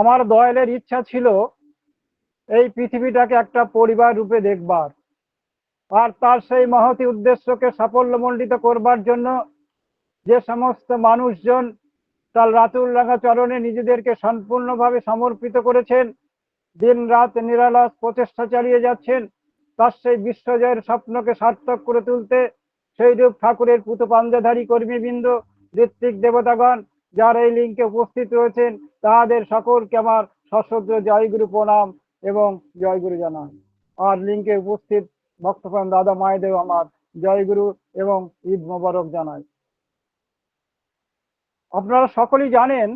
আমার দয়ালের ইচ্ছা ছিল এই পৃথিবীটাকে একটা পরিবার রূপে দেখবার আর তার সেই মহতি উদ্দেশ্যকে সাফল্যমণ্ডিত করবার জন্য যে সমস্ত মানুষজন তার রাতুল রাঙা চরণে নিজেদেরকে সম্পূর্ণভাবে সমর্পিত করেছেন দিন রাত নিরালাস প্রচেষ্টা চালিয়ে যাচ্ছেন, তার সেই বিশ্বজয়ের স্বপ্নকে সার্থক করে তুলতে সেই রূপ ঠাকুরের পুত পাঞ্জাধারী কর্মীবৃন্দ, ঋত্বিক দেবতাগণ যারা এই লিঙ্কে উপস্থিত রয়েছেন তাহাদের সকলকে আমার সশ্রদ্ধ জয়গুরু প্রণাম এবং জয়গুরু জানান। আর লিঙ্কে উপস্থিত ভক্তপ্রাণ দাদা মায়েদেরও আমার জয়গুরু এবং ঈদ মোবারক জানাই। আপনারা সকলেই জানেন,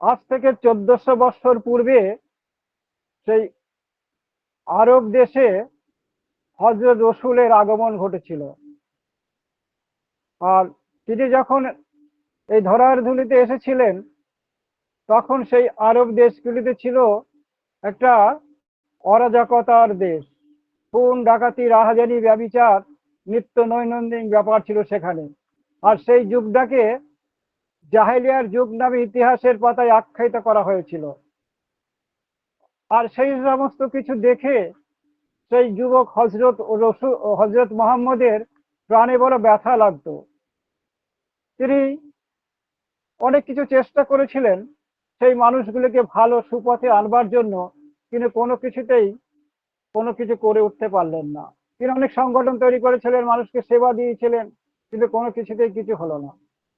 আজ থেকে চোদ্দশো বৎসর পূর্বে সেই আরব দেশে হজরত রসুলের আগমন ঘটেছিল। আর তিনি যখন এই ধরার ধুলিতে এসেছিলেন, তখন সেই আরব দেশগুলিতে ছিল একটা অরাজকতার দেশ। খুন ডাকাতি, রাহাজানি, ব্যবিচার, নিত্য নৈনন্দিন ব্যাপার ছিল সেখানে। আর সেই যুগটাকে জাহেলিয়ার যুগ নামে ইতিহাসের পাতায় আখ্যায়িত করা হয়েছিল। আর সেই সমস্ত কিছু দেখে সেই যুবক হজরত রসু হজরত মোহাম্মদের প্রাণে বড় ব্যথা লাগতো। তিনি অনেক কিছু চেষ্টা করেছিলেন, সেই মানুষগুলিকে ভালো সুপথে আনবার জন্য তিনি কোনো কিছুতেই কোনো কিছু করে উঠতে পারলেন না। তিনি অনেক সংগঠন তৈরি করেছিলেন, মানুষকে সেবা দিয়েছিলেন, কিন্তু কোনো কিছুতেই কিছু হলো না।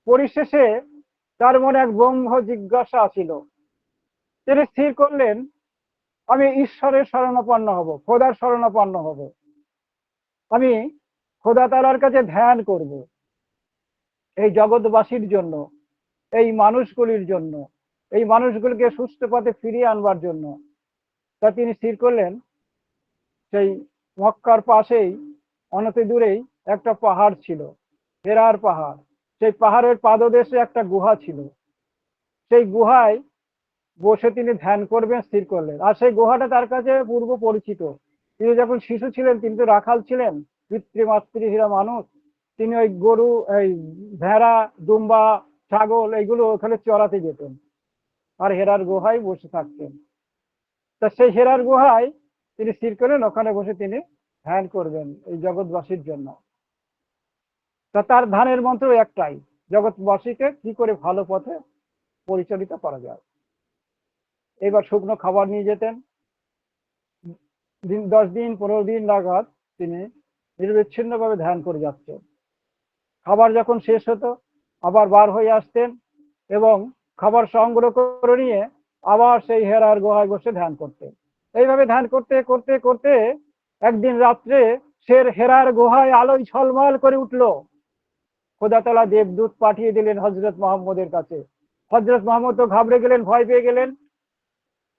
পরিশেষে তার মনে এক ব্রহ্ম জিজ্ঞাসা ছিল তিনি স্থির করলেন, আমি ঈশ্বরের শরণাপন্ন হব, খোদার শরণাপন্ন হব। আমি খোদা তালার কাছে ধ্যান করব এই জগৎবাসীর জন্য। এই মানুষগুলির জন্য, এই মানুষগুলিকে সুস্থ পথে ফিরিয়ে আনবার জন্য। তা তিনি স্থির করলেন। সেই মক্কার পাশেই, অনতি দূরেই একটা পাহাড় ছিল হেরার পাহাড়। সেই পাহাড়ের পাদদেশে একটা গুহা ছিল। সেই গুহায় বসে তিনি ধ্যান করবেন, স্থির করলেন। আর সেই গুহাটা তার কাছে পূর্ব পরিচিত। তিনি যখন শিশু ছিলেন, তিনি তো রাখাল ছিলেন, পিতৃমাতৃহীরা মানুষ, তিনি ওই গরু, এই ভেড়া, দুম্বা ছাগল, এইগুলো ওখানে চড়াতে যেতেন। আর হেরার গুহায় বসে থাকতেন। তা সেই হেরার গুহায় তিনি স্থির করেন, ওখানে বসে তিনি ধ্যান করবেন এই জগৎবাসীর জন্য। তা তার ধ্যানের মন্ত্র একটাই, জগৎবাসীকে কি করে ভালো পথে পরিচালিত করা যায়। এবার শুকনো খাবার নিয়ে যেতেন। দিন, দশ দিন, পনেরো দিন নাগাদ তিনি নিরবিচ্ছিন্ন ভাবে ধ্যান করে যাচ্ছেন। খাবার যখন শেষ হতো আবার বার হয়ে আসতেন এবং খাবার সংগ্রহ করে নিয়ে আবার সেই হেরার গুহায় বসে ধ্যান করতেন। এইভাবে ধ্যান করতে করতে করতে একদিন রাত্রে শের হেরার গুহায় আলোয় ছলমল করে উঠল। খোদাতলা দেবদূত পাঠিয়ে দিলেন হজরত মোহাম্মদের কাছে। হজরত মোহাম্মদ তো ঘাবড়ে গেলেন, ভয় পেয়ে গেলেন।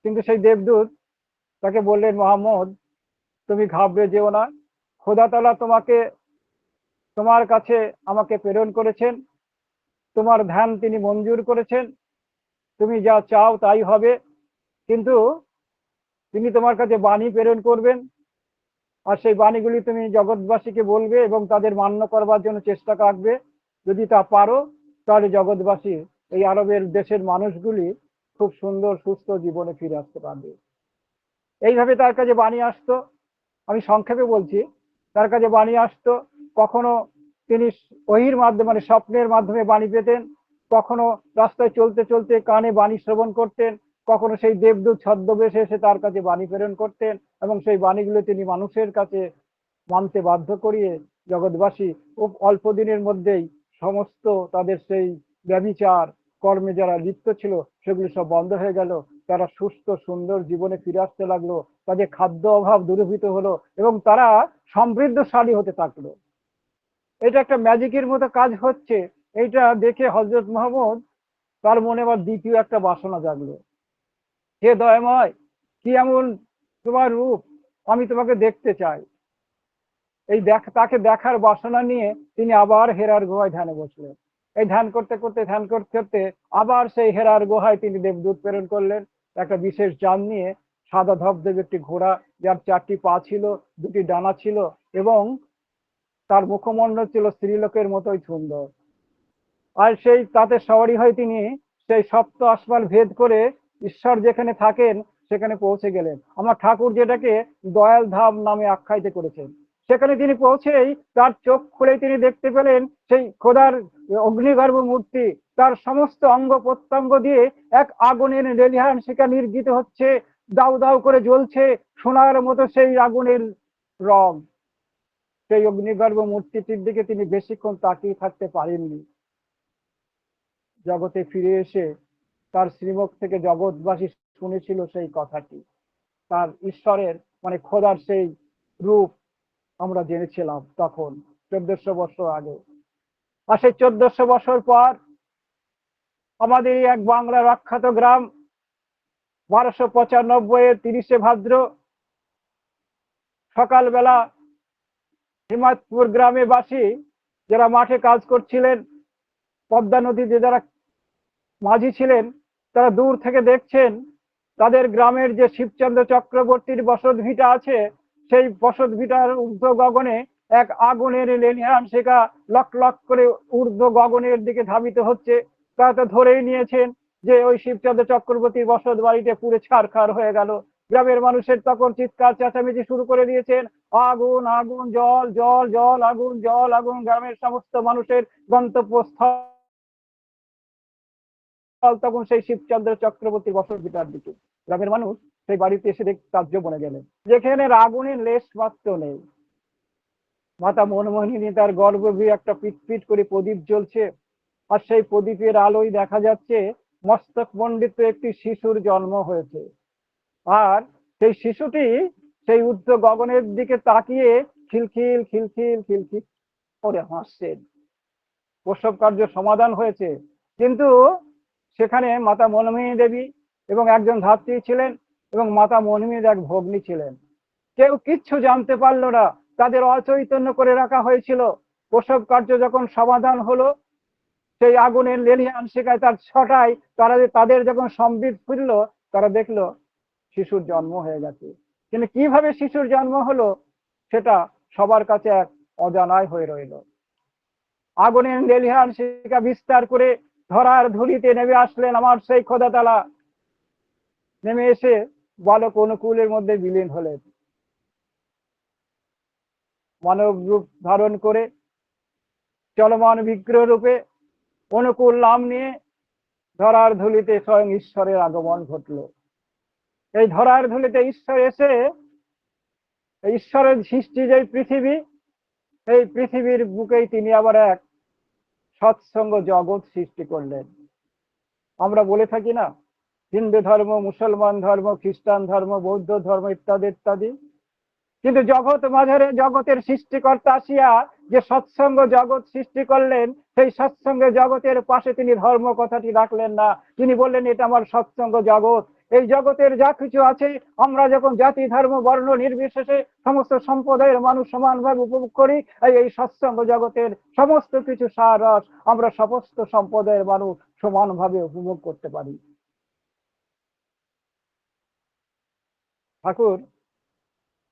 কিন্তু সেই দেবদূত তাকে বললেন, মোহাম্মদ, তুমি ঘাবড়ে যেও না। খোদাতলা তোমাকে, তোমার কাছে আমাকে প্রেরণ করেছেন। তোমার ধ্যান তিনি মঞ্জুর করেছেন। তুমি যা চাও তাই হবে। কিন্তু তিনি তোমার কাছে বাণী প্রেরণ করবেন। আর সেই বাণীগুলি তুমি জগৎবাসীকে বলবে এবং তাদের মান্য করবার জন্য চেষ্টা রাখবে যদি তা পারো, তাহলে জগৎবাসী এই আরবের দেশের মানুষগুলি খুব সুন্দর, সুস্থ জীবনে ফিরে আসতে পারবে। এইভাবে তার কাছে বাণী আসতো। আমি সংক্ষেপে বলছি, তার কাছে বাণী আসতো। কখনো তিনি ওহির মাধ্যমে মানে স্বপ্নের মাধ্যমে বাণী পেতেন। কখনো রাস্তায় চলতে চলতে কানে বাণী শ্রবণ করতেন। কখনো সেই দেবদূত ছদ্মবেশে এসে তার কাছে বাণী প্রেরণ করতেন এবং সেই বাণীগুলো তিনি মানুষের কাছে মানতে বাধ্য করিয়ে জগৎবাসী খুব অল্প দিনের মধ্যেই সমস্ত তাদের সেই ব্যবিচার কর্মে যারা লিপ্ত ছিল, সেগুলো সব বন্ধ হয়ে গেল। তারা সুস্থ, সুন্দর জীবনে ফিরে আসতে লাগল। তাদের খাদ্য অভাব দূরীভূত হলো এবং তারা সমৃদ্ধশালী হতে থাকল। এটা একটা ম্যাজিকের মতো কাজ হচ্ছে। এইটা দেখে হজরত মোহাম্মদ তার মনে আবার দ্বিতীয় একটা বাসনা জাগলো। হে দয়াময়, কি এমন তোমার রূপ? আমি তোমাকে দেখতে চাই। এই দেখ, তাকে দেখার বাসনা নিয়ে তিনি আবার হেরার গুহায় ধ্যানে বসলেন। এই ধ্যান করতে করতে, ধ্যান করতে করতে আবার সেই হেরার গুহায় তিনি দেবদূত প্রেরণ করলেন। একটা বিশেষ যান নিয়ে সাদা ধবধবে একটি ঘোড়া, যার চারটি পা ছিল, দুটি ডানা ছিল এবং তার মুখমণ্ডল ছিল স্ত্রীলোকের মতোই সুন্দর। আর সেই, তাতে সওয়ারি হয় তিনি সেই সপ্ত আসমান ভেদ করে ঈশ্বর যেখানে থাকেন সেখানে পৌঁছে গেলেন। আমার ঠাকুর যেটাকে দয়াল ধাম নামে আখ্যায়িত করেছেন। সেখানে তিনি পৌঁছেই তার চোখ খুলে তিনি দেখতে পেলেন সেই খোদার অগ্নিগর্ভ মূর্তি। তার সমস্ত অঙ্গ প্রত্যঙ্গ দিয়ে এক আগুনের রেলিহান শিকা নির্গিত হচ্ছে, দাউ দাউ করে জ্বলছে সোনার মতো সেই আগুনের রং। সেই অগ্নিগর্ভ মূর্তিটির দিকে তিনি বেশিক্ষণ তাকিয়ে থাকতে পারেননি। জগতে ফিরে এসে তার শ্রীমুখ থেকে জগৎবাসী শুনেছিল সেই কথাটি। তার ঈশ্বরের মানে খোদার সেই রূপ আমরা জেনেছিলাম তখন, চোদ্দশো বছর আগে। আর সেই চোদ্দশো বছর পর আমাদের এক বাংলার আখ্যাত গ্রাম বারোশো পঁচানব্বই এর তিরিশে ভাদ্র সকালবেলা হিমায়তপুর গ্রামে বাসী যারা মাঠে কাজ করছিলেন, পদ্মা নদীতে যারা মাঝি ছিলেন, তারা দূর থেকে দেখছেন তাদের গ্রামের যে শিবচন্দ্র চক্রবর্তীর বসত ভিটা আছে, সেই বসত ভিটার ঊর্ধ্ব গগনে এক আগুনের লেনিহান শেখা লক লক করে ঊর্ধ্ব গগনের দিকে ধাবিত হচ্ছে। তারা তো ধরেই নিয়েছেন যে ওই শিবচন্দ্র চক্রবর্তীর বসত বাড়িতে পুরে ছাড়খাড় হয়ে গেল। গ্রামের মানুষের তখন চিৎকার চেঁচামেচি শুরু করে দিয়েছেন। আগুন আগুন, জল জল জল, আগুন জল, আগুন, গ্রামের সমস্ত মানুষের গন্তব্যস্থল। তখন সেই শিবচন্দ্র চক্রবর্তীর বসত ভিটার দিকে গ্রামের মানুষ সেই বাড়িতে এসে দেখ কার্য বনে গেলেন। যেখানে আগুনের লেশ মাত্র নেই। মাতা মনমোহিনী তার গর্ভবী একটা পিট করে প্রদীপ জ্বলছে আর সেই প্রদীপের আলোয় দেখা যাচ্ছে, মস্তক মন্ডিত একটি শিশুর জন্ম হয়েছে। আর সেই শিশুটি সেই উচ্চ গগনের দিকে তাকিয়ে খিলখিল খিলখিল খিলখিল করে হাসছেন প্রসব কার্য সমাধান হয়েছে। কিন্তু সেখানে মাতা মনমোহিনী দেবী এবং একজন ধাত্রী ছিলেন এবং মাতা মনমীর এক ভগ্নী ছিলেন। কেউ কিচ্ছু জানতে পারল না, তাদের অচৈতন্য করে রাখা হয়েছিল। প্রসব কার্য যখন সমাধান হলো, সেই আগুনের লেলিয়ান শেখায় তার ছটায় তারা তাদের যখন সম্বিত ফিরল তারা দেখল শিশুর জন্ম হয়ে গেছে। কিন্তু কীভাবে শিশুর জন্ম হলো, সেটা সবার কাছে এক অজানায় হয়ে রইল। আগুনের লেলিহান শিকা বিস্তার করে ধরার ধুলিতে নেমে আসলেন আমার সেই খোদাতালা। নেমে এসে বালক অনুকূলের মধ্যে বিলীন হলেন। মানব রূপ ধারণ করে চলমান বিগ্রহ রূপে অনুকূল নাম নিয়ে ধরার ধুলিতে স্বয়ং ঈশ্বরের আগমন ঘটল। এই ধরার ধুলিতে ঈশ্বর এসে ঈশ্বরের সৃষ্টি যে পৃথিবী, এই পৃথিবীর বুকেই তিনি আবার এক সৎসঙ্গ জগৎ সৃষ্টি করলেন। আমরা বলে থাকি না, হিন্দু ধর্ম, মুসলমান ধর্ম, খ্রিস্টান ধর্ম, বৌদ্ধ ধর্ম ইত্যাদি ইত্যাদি। কিন্তু জগৎ মাঝারে জগতের সৃষ্টিকর্তা আসিয়া যে সৎসঙ্গ জগৎ সৃষ্টি করলেন, সেই সৎসঙ্গ জগতের পাশে তিনি ধর্ম কথাটি রাখলেন না। তিনি বললেন, এটা আমার সৎসঙ্গ জগৎ। এই জগতের যা কিছু আছে, আমরা যখন জাতি, ধর্ম, বর্ণ, নির্বিশেষে সমস্ত সম্প্রদায়ের মানুষ সমানভাবে উপভোগ করি, এই সৎসঙ্গ জগতের সমস্ত কিছু সার রস আমরা সমস্ত সম্প্রদায়ের মানুষ সমানভাবে উপভোগ করতে পারি। ঠাকুর,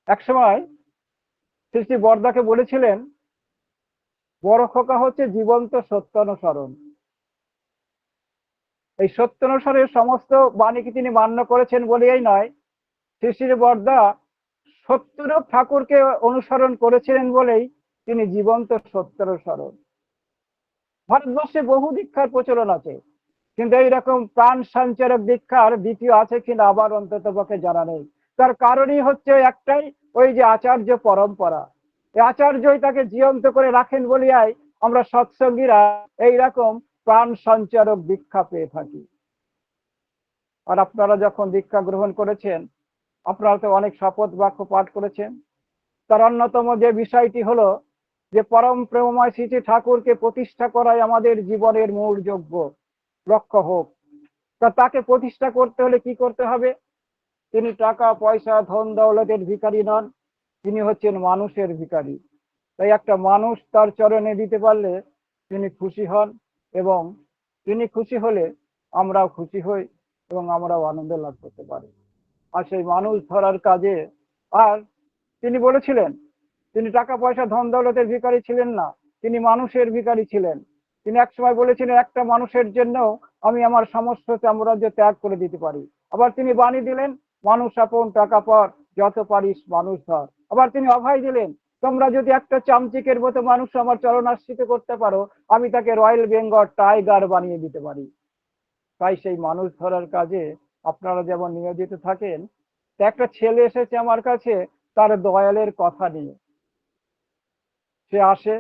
একসময় শ্রী বরদাকে বলেছিলেন, বড় খোকা হচ্ছে জীবন্ত সত্যানুসরণ এই সত্যানুসারের সমস্ত বাণীকে তিনি মান্য করেছেন বলেই নয়। শ্রী বরদা সত্যরূপ ঠাকুরকে অনুসরণ করেছিলেন বলেই তিনি জীবন্ত সত্যানুসরণ ভারতবর্ষে বহু দীক্ষার প্রচলন আছে, কিন্তু এইরকম প্রাণ সঞ্চারক দীক্ষার দ্বিতীয় আছে কিনা আবার অন্তত পক্ষে জানা নেই। তার কারণই হচ্ছে একটাই, ওই যে আচার্য পরম্পরা। এই আচার্যই তাকে জীবন্ত করে রাখেন বলিয়াই আমরা সৎসঙ্গীরা এইরকম প্রাণ সঞ্চারক দীক্ষা পেয়ে থাকি। আর আপনারা যখন দীক্ষা গ্রহণ করেছেন, আপনারা তো অনেক শপথ বাক্য পাঠ করেছেন। তার অন্যতম যে বিষয়টি হলো যে পরম প্রেমময় শ্রী ঠাকুরকে প্রতিষ্ঠা করাই আমাদের জীবনের মূল যোগ্য লক্ষ্য হোক। তা তাকে প্রতিষ্ঠা করতে হলে কি করতে হবে? তিনি টাকা, পয়সা, ধন, দৌলতের ভিকারি নন, তিনি হচ্ছেন মানুষের ভিকারি তাই একটা মানুষ তার চরণে দিতে পারলে তিনি খুশি হন। এবং তিনি খুশি হলে আমরাও খুশি হই এবং আমরাও আনন্দ লাভ করতে পারি। আর সেই মানুষ ধরার কাজে, আর তিনি বলেছিলেন, তিনি টাকা পয়সা ধন দৌলতের ভিকারি ছিলেন না, তিনি মানুষের ভিকারি ছিলেন। তিনি একসময় বলেছিলেন, একটা মানুষের জন্য আমি আমার সমস্ত সাম্রাজ্য ত্যাগ করে দিতে পারি। আবার তিনি বাণী দিলেন, মানুষ আপন টাকা পর, যত পারিস মানুষ ধর। আবার তিনি অভয় দিলেন তোমরা যদি একটা চামচিকের মতো মানুষ আমার চরণাশ্রিত করতে পারো, আমি তাকে রয়্যাল বেঙ্গল টাইগার বানিয়ে দিতে পারি। তাই সেই মানুষ ধরার কাজে আপনারা যেমন নিয়োজিত থাকেন একটা ছেলে এসেছে আমার কাছে, তার দয়ালের কথা নিয়ে। সে আসে,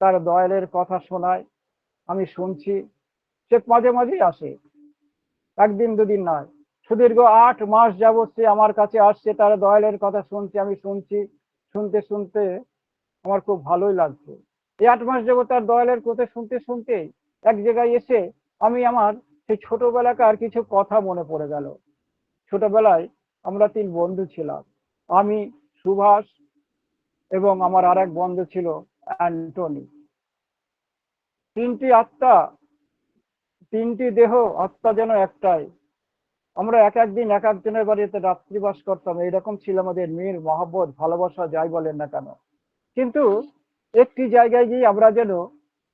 তার দয়ালের কথা শোনায়, আমি শুনছি, সে মাঝে মাঝেই আসে। একদিন দুদিন নয়, সুদীর্ঘ আট মাস যাবৎ সে আমার কাছে আসছে, তার দয়ালের কথা শুনছি, আমি শুনছি। শুনতে শুনতে আমার খুব ভালোই লাগছে। এই আট মাস যাবৎ তার দয়ালের কথা শুনতে শুনতে এক জায়গায় এসে আমি আমার সেই ছোটবেলাকার কিছু কথা মনে পড়ে গেল। ছোটবেলায় আমরা তিন বন্ধু ছিলাম। আমি, সুভাষ এবং আমার আর এক বন্ধু ছিল অ্যান্টনি। তিনটি আত্মা, তিনটি দেহ, আত্মা যেন একটাই। আমরা এক একদিন, এক একজনের বাড়িতে রাত্রিবাস করতাম। এইরকম ছিল আমাদের মেয়ের মহব্বত, ভালোবাসা, যাই বলেন না কেন। কিন্তু একটি জায়গায় গিয়ে আমরা যেন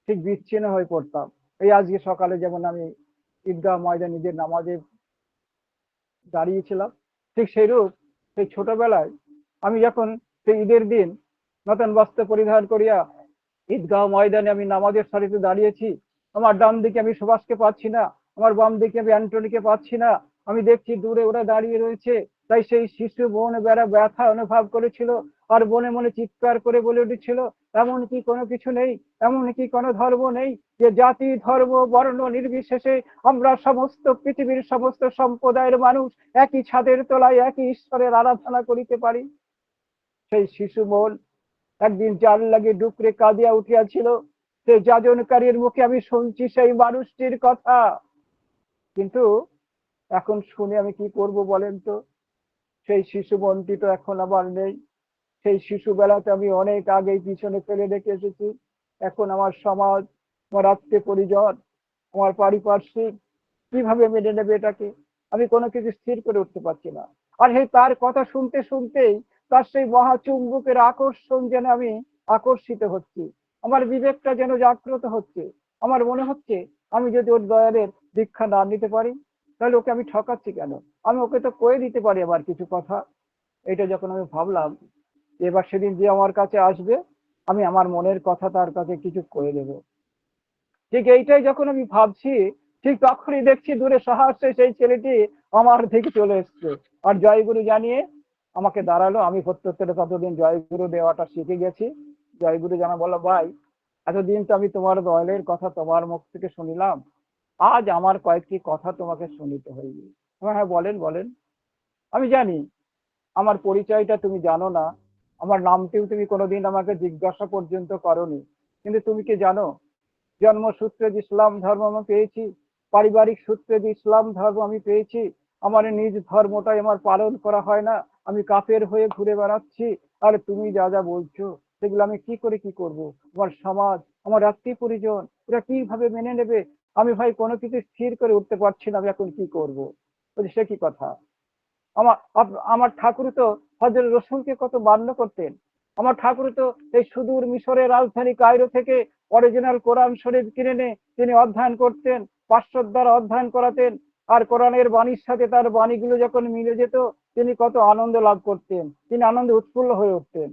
ঠিক বিচ্ছিন্ন হয়ে পড়তাম। এই আজকে সকালে যেমন আমি ঈদগাহ ময়দান ঈদের নামাজে দাঁড়িয়েছিলাম, ঠিক সেইরূপ সেই ছোটবেলায় আমি যখন সেই ঈদের দিন নতুন বস্ত্র পরিধান করিয়া ঈদগাহ ময়দানে আমি নামাজের সারিতে দাঁড়িয়েছি, আমার ডান দিকে আমি সুভাষকে পাচ্ছি না, আমার বাম দিকে আমি অ্যান্টনিকে পাচ্ছি না আমি দেখছি দূরে ওরা দাঁড়িয়ে রয়েছে। তাই সেই শিশু বোন বেড়া ব্যথা অনুভব করেছিল আর বনে মনে চিৎকার করে বলে উঠেছিল, এমন কি কোনো কিছু নেই? এমন কি কোনো ধর্ম নেই? যে জাতি, ধর্ম, বর্ণ নির্বিশেষে আমরা সমস্ত পৃথিবীর সমস্ত সম্প্রদায়ের মানুষ একই ছাদের তলায় একই ঈশ্বরের আরাধনা করিতে পারি? সেই শিশু মন একদিন জাল লাগে ডুকরে কাঁদিয়া উঠিয়াছিল, সে যাজনকারীর মুখে আমি শুনছি সেই মানুষটির কথা। কিন্তু এখন শুনে আমি কি করব বলেন তো? সেই শিশু মনটি তো এখন আবার নেই। সেই শিশু বেলাতে আমি অনেক আগেই পিছনে ফেলে রেখে এসেছি। এখন আমার সমাজ, আমার আত্মীয় পরিজন, আমার পারিপার্শ্বিক, কীভাবে মেনে নেবে এটাকে? আমি কোনো কিছু স্থির করে উঠতে পারছি না। আর সেই তার কথা শুনতে শুনতেই তার সেই মহাচুম্বকের আকর্ষণ যেন আমি আকর্ষিত হচ্ছি। আমার বিবেকটা যেন জাগ্রত হচ্ছে। আমার মনে হচ্ছে আমি যদি ওর দয়ালের দীক্ষা না নিতে পারি তাহলে ওকে আমি ঠকাচ্ছি কেন? আমি ওকে তো কয়ে দিতে পারি আবার কিছু কথা। এটা যখন আমি ভাবলাম, এবার সেদিন যে আমার কাছে আসবে, আমি আমার মনের কথা তার কাছে কিছু করে দেব। ঠিক এইটাই যখন আমি ভাবছি, ঠিক তখনই দেখছি দূরে সহাস্যে সেই ছেলেটি আমার থেকে চলে এসছে। আর জয়গুরু জানিয়ে আমাকে দাঁড়াল। আমি প্রত্যেকটা ততদিন জয়গুরু দেওয়াটা শিখে গেছি। জয়গুরু জানা বলো ভাই, এতদিন তো আমি তোমার দয়ালের কথা তোমার মুখ থেকে শুনিলাম। আজ আমার কয়েকটি কথা তোমাকে শুনিতে হইবে। হ্যাঁ বলেন বলেন। আমি জানি, আমার পরিচয়টা তুমি জানো না, আমার নামটিও তুমি কোনোদিন আমাকে জিজ্ঞাসা পর্যন্ত করনি। কিন্তু তুমি কি জানো, জন্মসূত্রে যে ইসলাম ধর্ম আমি পেয়েছি, পারিবারিক সূত্রে যে ইসলাম ধর্ম আমি পেয়েছি, আমার নিজ ধর্মটাই আমার পালন করা হয় না, আমি কাফের হয়ে ঘুরে বেড়াচ্ছি, আর তুমি যা যা বলছো, সেগুলো আমি কি করে কি করব? আমার সমাজ, আমার আত্মীয় পরিজন, ওরা কীভাবে মেনে নেবে? আমি ভাই কোনো কিছু স্থির করে উঠতে পারছি না, আমি এখন কি করব? সে কি কথা? আমার আমার ঠাকুর তো হজরত রসুলকে কত মান্য করতেন। আমার ঠাকুর তো এই সুদূর মিশরের রাজধানী কায়রো থেকে অরিজিনাল কোরআন শরীফ কিনে এনে তিনি অধ্যয়ন করতেন পাশ্চাত্য দ্বারা অধ্যয়ন করাতেন, আর কোরআনের বাণীর সাথে তার বাণীগুলো যখন মিলে যেত, তিনি কত আনন্দ লাভ করতেন, তিনি আনন্দে উৎফুল্ল হয়ে উঠতেন।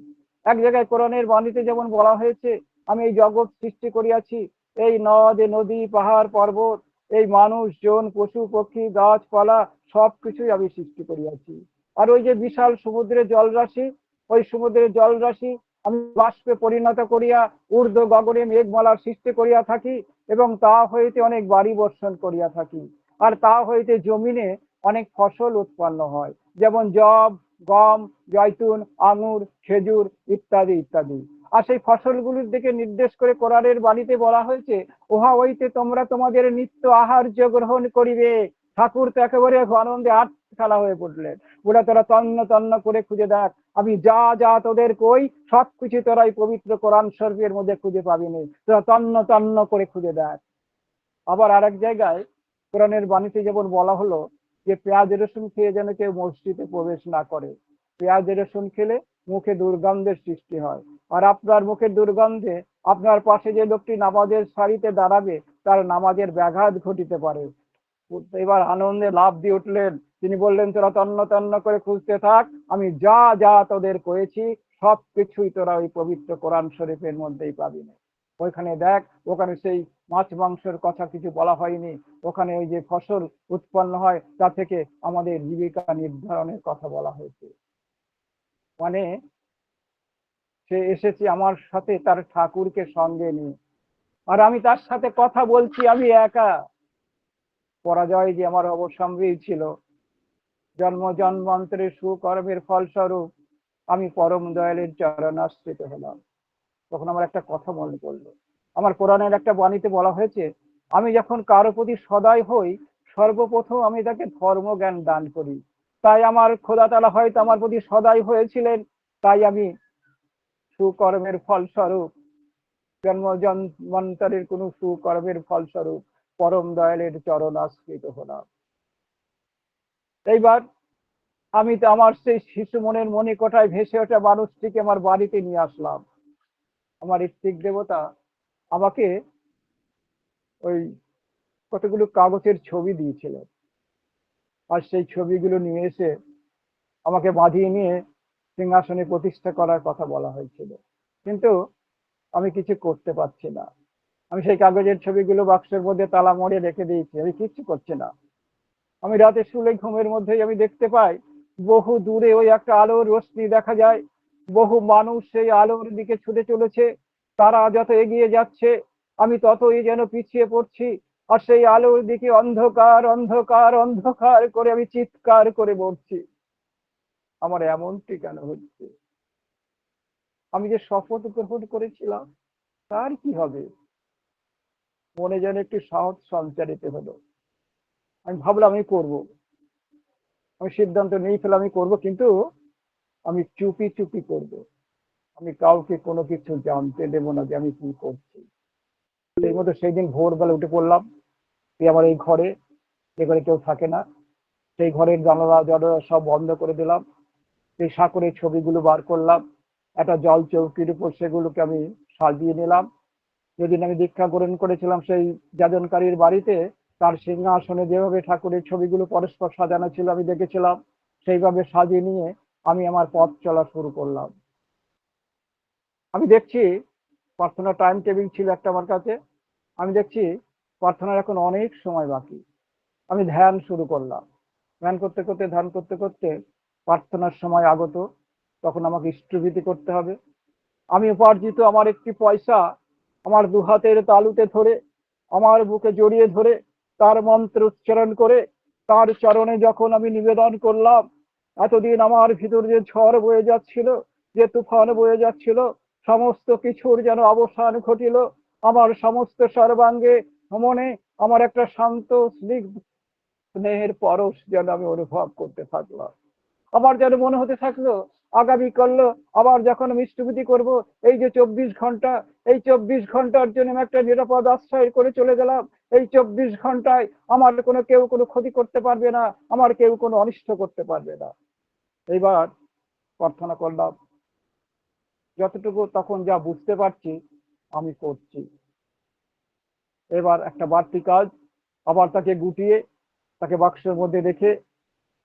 এক জায়গায় কোরআনের বাণীতে যেমন বলা হয়েছে, আমি এই জগৎ সৃষ্টি করিয়াছি এই নদ নদী, পাহাড়, পর্বত, এই মানুষ, জন, পশু, পক্ষী, গাছপালা, সবকিছুই আমি সৃষ্টি করিয়াছি। আর ওই যে বিশাল সমুদ্রের জলরাশি, ওই সমুদ্রের জলরাশি আমি বাষ্পে পরিণত করিয়া ঊর্ধ্ব গগনে মেঘমালার সৃষ্টি করিয়া থাকি এবং তা হইতে অনেক বাড়ি বর্ষণ করিয়া থাকি। আর তা হইতে জমিনে অনেক ফসল উৎপন্ন হয়, যেমন জব, গম, জয়তুন, আঙুর, খেজুর ইত্যাদি ইত্যাদি। আর সেই ফসলগুলির দিকে নির্দেশ করে কোরআনের বাণীতে বলা হয়েছে, উহা ওইতে তোমরা তোমাদের নিত্য আহার্য গ্রহণ করিবে। ঠাকুর তো একেবারে আনন্দে আট খেলা হয়ে পড়লেন। ওরা তোরা তন্ন তন্ন করে খুঁজে দেখ, আমি যা যা তোদের কই সব কিছু তোরাই পবিত্র কোরআন শরীফের মধ্যে খুঁজে পাবি নি। তোরা তন্ন তন্ন করে খুঁজে দেখ। আবার আরেক জায়গায় কোরআনের বাণীতে যেমন বলা হলো যে, পেঁয়াজ রসুন খেয়ে যেন কেউ মসজিদে প্রবেশ না করে। পেঁয়াজ রসুন খেলে মুখে দুর্গন্ধের সৃষ্টি হয়। আর আপনার মুখের দুর্গন্ধে আপনার পাশে যে লোকটি নামাজের সারিতে দাঁড়াবে, তার নামাজের ব্যাঘাত ঘটিতে পারে। এবার আনন্দে লাভ দিয়ে উঠলেন। তিনি বললেন, তোরা তন্ন তন্ন করে খুঁজতে থাক, আমি যা যা তোদের করেছি, সব কিছুই তোরা ওই পবিত্র কোরআন শরীফের মধ্যেই পাবি না। ওইখানে দেখ, ওখানে সেই মাছ মাংসের কথা কিছু বলা হয়নি। ওখানে ওই যে ফসল উৎপন্ন হয়, তা থেকে আমাদের জীবিকা নির্ধারণের কথা বলা হয়েছে। মানে সে এসেছে আমার সাথে, তার ঠাকুরকে সঙ্গে নিয়ে। আর আমি তার সাথে কথা বলছি, আমি একা। পরাজয় যে আমার অবসম্ভব ছিল, জন্ম জন্মান্তরের সুকর্মের ফলস্বরূপ আমি পরম দয়ালের চরণাশ্রিত হলাম। তখন আমার একটা কথা মনে পড়ল। আমার কোরআনের একটা বাণীতে বলা হয়েছে, আমি যখন কারও প্রতি সদয় হই, সর্বপ্রথম আমি তাকে ধর্ম জ্ঞান দান করি। তাই আমার খোদা তালা হয়তো আমার প্রতি সদয় হয়েছিলেন, তাই আমি সুকর্মের ফলস্বরূপ। জন্ম জন্মান্তরের কোন সুকর্মের ফলস্বরূপ পরম দয়ালের চরণ আশ্রিত হলাম। এইবার আমি তো আমার সেই শিশু মনের মনে কোটায় ভেসে ওঠা মানুষটিকে আমার বাড়িতে নিয়ে আসলাম। আমার ইস্তিক দেবতা আমাকে ওই কতগুলো কাগজের ছবি দিয়েছিলেন। আর সেই ছবিগুলো নিয়ে এসে আমাকে বাঁধিয়ে নিয়ে সিংহাসনে প্রতিষ্ঠা করার কথা বলা হয়েছিল। কিন্তু আমি কিছু করতে পারছি না। আমি সেই কাগজের ছবিগুলো বাক্সের মধ্যে তালা মরে রেখে দিয়েছি। আমি কিচ্ছু করছি না। আমি রাতে শুলে ঘুমের মধ্যেই আমি দেখতে পাই, বহু দূরে ওই একটা আলোর রশ্মি দেখা যায়। বহু মানুষ সেই আলোর দিকে ছুটে চলেছে। তারা যত এগিয়ে যাচ্ছে, আমি ততই যেন পিছিয়ে পড়ছি। আর সেই আলোর দিকে অন্ধকার অন্ধকার অন্ধকার করে আমি চিৎকার করে বলছি। আমার এমনটি কেন হচ্ছে? আমি যে শপথ গ্রহণ করেছিলাম, তার কি হবে? মনে যেন একটু সাহস সঞ্চারিত হলো। আমি ভাবলাম, আমি করব। আমি সিদ্ধান্ত নিয়ে ফেলে আমি করব, কিন্তু আমি চুপি চুপি করব। আমি কাউকে কোনো কিছু জানতে দেবো না যে আমি কি করছি। সেই মতো সেই দিন ভোরবেলা উঠে পড়লাম। যে আমার এই ঘরে, যে ঘরে কেউ থাকে না, সেই ঘরের জানালা জনলা সব বন্ধ করে দিলাম। সেই সাঁকরের ছবিগুলো বার করলাম। একটা জল চৌকির উপর সেগুলোকে আমি সাজিয়ে নিলাম। যেদিন আমি দীক্ষা গ্রহণ করেছিলাম সেই যাজনকারীর বাড়িতে, তার সিংহাসনে যেভাবে ঠাকুরের ছবিগুলো পরস্পর সাজানো ছিল আমি দেখেছিলাম, সেইভাবে সাজিয়ে নিয়ে আমি আমার পথ চলা শুরু করলাম। আমি দেখছি প্রার্থনা টাইম টেবিল ছিল একটা আমার কাছে। আমি দেখছি প্রার্থনার এখন অনেক সময় বাকি। আমি ধ্যান শুরু করলাম। ধ্যান করতে করতে, ধ্যান করতে করতে প্রার্থনার সময় আগত, তখন আমাকে ইষ্টভীতি করতে হবে। আমি উপার্জিত আমার একটি পয়সা আমার দুহাতের তালুতে ধরে, আমার বুকে জড়িয়ে ধরে, তার মন্ত্র উচ্চারণ করে, তার চরণে যখন আমি নিবেদন করলাম, এতদিন আমার ভিতর যে ঝড় বয়ে যাচ্ছিল, যে তুফান বয়ে যাচ্ছিল, সমস্ত কিছুর যেন অবসান ঘটিল, আমার সমস্ত সর্বাঙ্গে মনে, আমার একটা শান্ত, স্নিগ্ধ স্নেহের পরশ যেন আমি অনুভব করতে থাকলাম। আমার যেন মনে হতে থাকল, আগামী করল, আবার যখন স্থগিতি করব, এই যে চব্বিশ ঘণ্টা, এই চব্বিশ ঘণ্টার জন্য আমি একটা নিরাপদ আশ্রয় করে চলে গেলাম, এই চব্বিশ ঘন্টায় আমার কোনো কেউ কোনো ক্ষতি করতে পারবে না, আমার কেউ কোনো অনিষ্ট করতে পারবে না। এইবার প্রার্থনা করলাম, যতটুকু তখন যা বুঝতে পারছি, আমি করছি। এবার একটা বাড়তি কাজ, আবার তাকে গুটিয়ে, তাকে বাক্সের মধ্যে রেখে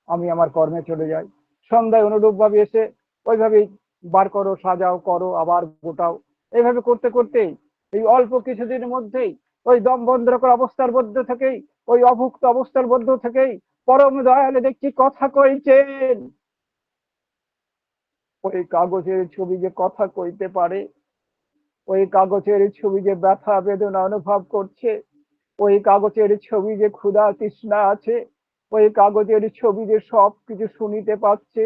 আমি আমার কর্মে চলে যাই। সন্ধ্যায় অনুরূপ ভাবে এসে ওইভাবেই বার করো, সাজাও, করো, আবার গোটাও। এইভাবে করতে করতেই এই অল্প কিছুদিনের মধ্যেই ওই দম বন্ধ করা অবস্থার মধ্যে থেকেই, ওই অভুক্ত অবস্থার মধ্যে থেকেই পরম দয়ালে দেখছি কথা কইছেন ওই কাগজের ছবি যে কথা কইতে পারে, ওই কাগজের ছবি যে ব্যথা বেদনা অনুভব করছে, ওই কাগজের ছবি যে ক্ষুধা তৃষ্ণা আছে ওই কাগজের ছবি যে সব কিছু শুনিতে পাচ্ছে,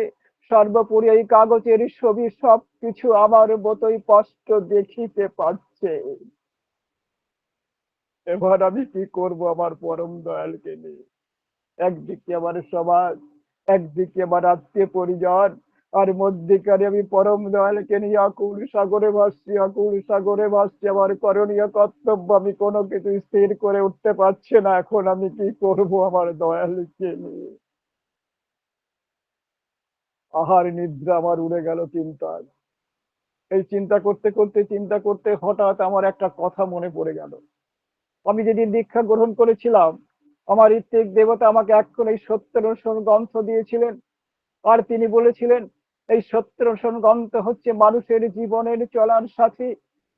সর্বোপরি এই কাগজের ছবি সব কিছু আমার মতোই স্পষ্ট দেখিতে পাচ্ছে। এবার আমি কি করব আমার পরম দয়ালকে নিয়ে? একদিকে আমার সমাজ, একদিকে আমার আত্মীয় পরিজন আর মধ্যিকারে আমি পরম দয়ালকে নিয়ে আকুল সাগরে ভাসছি, আকুল সাগরে ভাসছি। আমার করণীয় কর্তব্য, আমি কোনো কিছু স্থির করে উঠতে পারছি না। এখন আমি কি করব আমার দয়ালকে নিয়ে? আহার নিদ্রা আমার উড়ে গেল চিন্তায়। এই চিন্তা করতে করতে, চিন্তা করতে হঠাৎ আমার একটা কথা মনে পড়ে গেল। আমি যেদিন দীক্ষা গ্রহণ করেছিলাম, আমার ঋত্বিক দেবতা আমাকে এখন এই সত্যরসন গ্রন্থ দিয়েছিলেন। আর তিনি বলেছিলেন এই সত্যরসন গ্রন্থ হচ্ছে মানুষের জীবনের চলার সাথে।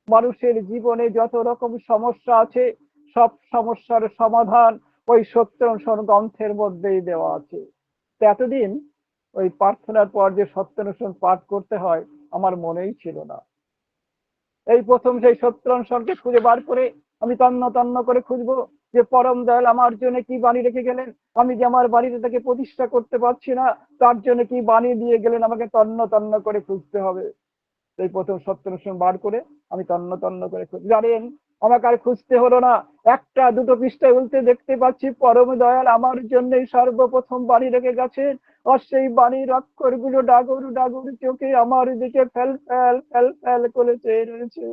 মানুষের জীবনে যত রকম সমস্যা আছে, সব সমস্যার সমাধান ওই সত্যরসন গ্রন্থের মধ্যেই দেওয়া আছে। এতদিন ওই প্রার্থনার পর যে সত্যরসন পাঠ করতে হয়, আমার মনেই ছিল না। এই প্রথম সেই সত্যরসনকে খুঁজে বার করে আমি তন্ন তন্ন করে খুঁজবো। যে পরম দয়াল আমার জন্য কি বাণী রেখে গেলেন? আমি যে আমার বাড়িতে তাকে প্রতিষ্ঠা করতে পারছি না, তার জন্য কি বাণী দিয়ে গেলেন? আমাকে তন্ন তন্ন করে খুঁজতে হবে। এই প্রথম সত্যরসন বার করে আমি তন্ন তন্ন করে খুঁজ জানেন, আমাকে আর খুঁজতে হলো না। একটা, দুটো পৃষ্ঠায় উল্টে দেখতে পাচ্ছি, পরম দয়াল আমার জন্যই সর্বপ্রথম বাড়ি রেখে গেছেন। আর সেই বাণীর অক্ষরগুলো ডাগর ডাগর চোখে আমার দিকে ফেল ফেল ফেল ফেল করে চেয়ে রয়েছে।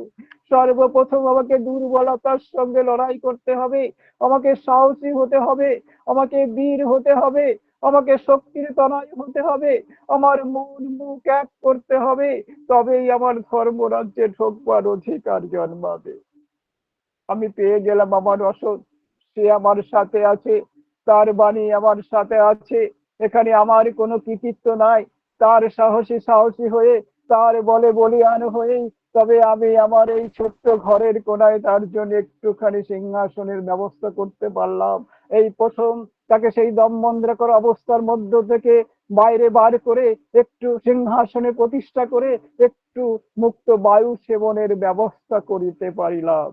সর্বপ্রথম আমাকে দুর্বলতার সঙ্গে লড়াই করতে হবে। আমাকে সাহসী হতে হবে। আমাকে বীর হতে হবে। আমাকে শক্তির তনয় হতে হবে। আমার মন মুখ এক করতে হবে। তবেই আমার ধর্মরাজ্যে ঢোকবার অধিকার জন্মাবে। আমি পেয়ে গেলাম আমার রসদ সে আমার সাথে আছে। তার বাণী আমার সাথে আছে। এখানে আমার কোনো কৃতিত্ব নাই। তার সাহসী সাহসী হয়ে তার বলে বলিয়ান হয়েই তবে আমি আমার এই ছোট্ট ঘরের কোনায় তার জন্য একটুখানি সিংহাসনের ব্যবস্থা করতে পারলাম। এই প্রথম তাকে সেই দমবন্দ্রকর অবস্থার মধ্য থেকে বাইরে বার করে একটু সিংহাসনে প্রতিষ্ঠা করে একটু মুক্ত বায়ু সেবনের ব্যবস্থা করিতে পারিলাম।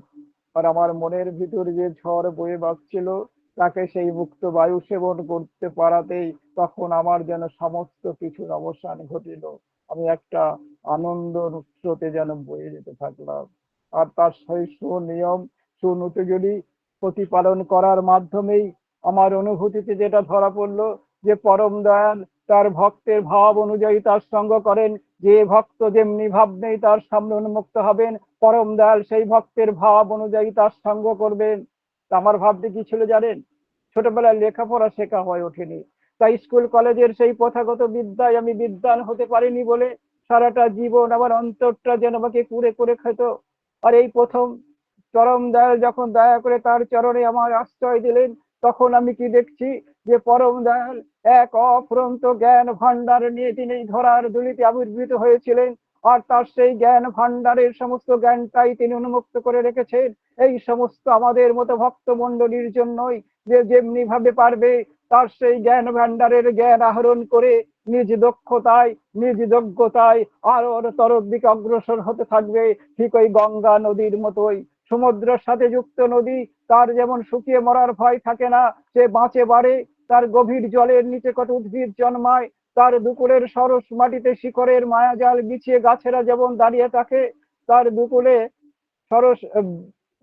আর আমার মনের ভিতর যে ঝড় বয়ে বাঁচছিল তাকে সেই মুক্ত বায়ু সেবন করতে পারাতেই তখন আমার যেন সমস্ত কিছুর অবসান ঘটিল। আমি একটা আনন্দ স্রোতে যেন বয়ে যেতে থাকলাম। আর তার সেই সুনিয়ম সুনুতগুলি প্রতিপালন করার মাধ্যমেই আমার অনুভূতিতে যেটা ধরা পড়ল, যে পরম দয়াল তার ভক্তের ভাব অনুযায়ী তার সঙ্গ করেন, যে ভক্ত যেমনি ভাব নেই তার সামনে উন্মুক্ত হবেন, পরম দয়াল সেই ভক্তের ভাব অনুযায়ী তার সঙ্গ করবেন। আমার ভাবতে কি ছিল জানেন? ছোটবেলায় লেখাপড়া শেখা হয়ে ওঠেনি। তাই স্কুল, কলেজের সেই প্রথাগত বিদ্যায় আমি বিদ্যান হতে পারিনি বলে সারাটা জীবন আমার অন্তরটা যেন আমাকে কুড়ে করে খেত। আর এই প্রথম চরম দয়াল যখন দয়া করে তার চরণে আমার আশ্রয় দিলেন, তখন আমি কি দেখছি যে পরম দয়াল এক অফুরন্ত জ্ঞান ভান্ডার নিয়ে তিনি ধরার দুলিতে আবির্ভূত হয়েছিলেন। আর তার সেই জ্ঞান ভান্ডারের সমস্ত জ্ঞানটাই তিনি উন্মুক্ত করে রেখেছেন। এই সমস্ত আমাদের মতো ভক্ত মন্ডলীর জন্যই যে যেমনি ভাবে পারবে, তার সেই জ্ঞান ভান্ডারের জ্ঞান আহরণ করে নিজ দক্ষতায়, নিজ যোগ্যতায় আরও তরফ দিকে অগ্রসর হতে থাকবে। ঠিক ওই গঙ্গা নদীর মতোই। সমুদ্রের সাথে যুক্ত নদী, তার যেমন শুকিয়ে মরার ভয় থাকে না, সে বাঁচে বাড়ে, তার গভীর জলের নিচে কত উদ্ভিদ জন্মায় তার দুকুলের সরস মাটিতে শিকড়ের মায়াজাল বিছিয়ে গাছেরা যেমন দাঁড়িয়ে থাকে, তার দুকুলে সরস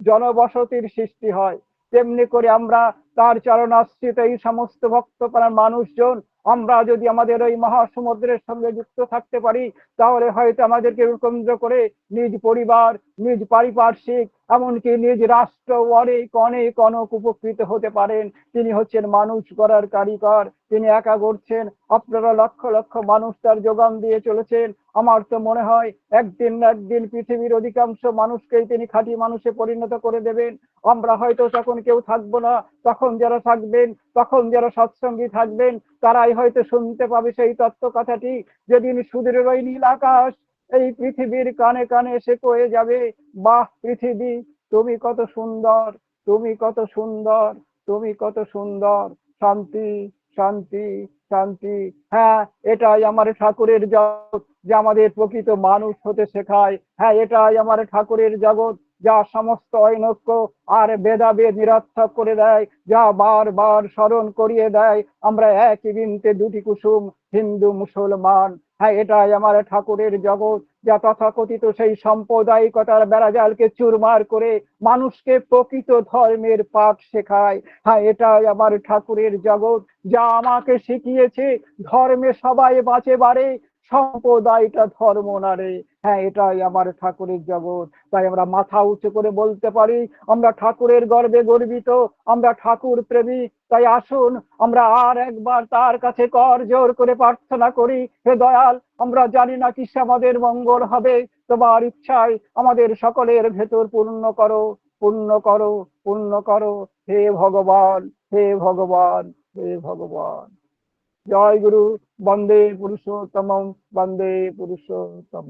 জনবসতির সৃষ্টি হয়। তেমনি করে আমরা তার চরণাশ্রিত এই সমস্ত ভক্তপ্রাণ মানুষজন, আমরা যদি আমাদের ওই মহাসমুদ্রের সঙ্গে যুক্ত থাকতে পারি, তাহলে হয়তো আমাদেরকে কেন্দ্র করে নিজ পরিবার, নিজ পারিপার্শ্বিক এমনকি নিজ রাষ্ট্র অনেক অনেক অনেক উপকৃত হতে পারেন। তিনি হচ্ছেন মানুষ করার কারিগর। তিনি একা করছেন আপনারা লক্ষ লক্ষ মানুষ তার যোগান দিয়ে চলেছেন। আমার তো মনে হয় একদিন না একদিন পৃথিবীর অধিকাংশ মানুষকেই তিনি খাঁটি মানুষে পরিণত করে দেবেন। আমরা হয়তো তখন কেউ থাকব না, তখন যারা থাকবেন, তখন যারা সৎসঙ্গী থাকবেন, তারাই হয়তো শুনতে পাবে সেই তত্ত্ব কথাটি যেদিন সুদূরের ওই নীল আকাশ এই পৃথিবীর কানে কানে এসে কয়ে যাবে, বাহ, পৃথিবী, তুমি কত সুন্দর, তুমি কত সুন্দর, তুমি কত সুন্দর, শান্তি শান্তি শান্তি। হ্যাঁ এটাই আমার ঠাকুরের জগৎ, যে আমাদের প্রকৃত মানুষ হতে শেখায়। হ্যাঁ এটাই আমার ঠাকুরের জগৎ, যা সমস্ত ঐনক্য আর বেদাবেদ নিরর্থক করে দেয়, যা বারবার স্মরণ করিয়ে দেয়। আমরা একই বিনতে দুটি কুসুম, হিন্দু, মুসলমান। হ্যাঁ এটাই আমার ঠাকুরের জগৎ, যা তথাকথিত সেই সাম্প্রদায়িকতার বেড়াজালকে চুরমার করে মানুষকে প্রকৃত ধর্মের পাঠ শেখায়। হ্যাঁ এটাই আমার ঠাকুরের জগৎ, যা আমাকে শিখিয়েছে ধর্মে সবাই বাঁচে বাড়ে সম্প্রদায়টা ধর্ম না রে। হ্যাঁ এটাই আমার ঠাকুরের জগৎ। তাই আমরা মাথা উঁচু করে বলতে পারি, আমরা ঠাকুরের গর্বে গর্বিত, আমরা ঠাকুর প্রেমী। তাই আসুন, আমরা আর একবার তার কাছে কর জোর করে প্রার্থনা করি, হে দয়াল, আমরা জানি না কিসে আমাদের মঙ্গল হবে। তোমার ইচ্ছায় আমাদের সকলের ভেতর পূর্ণ করো পূর্ণ করো পূর্ণ করো। হে ভগবান হে ভগবান হে ভগবান। জয় গুরু বন্দে পুরুষোত্তম বন্দে পুরুষোত্তম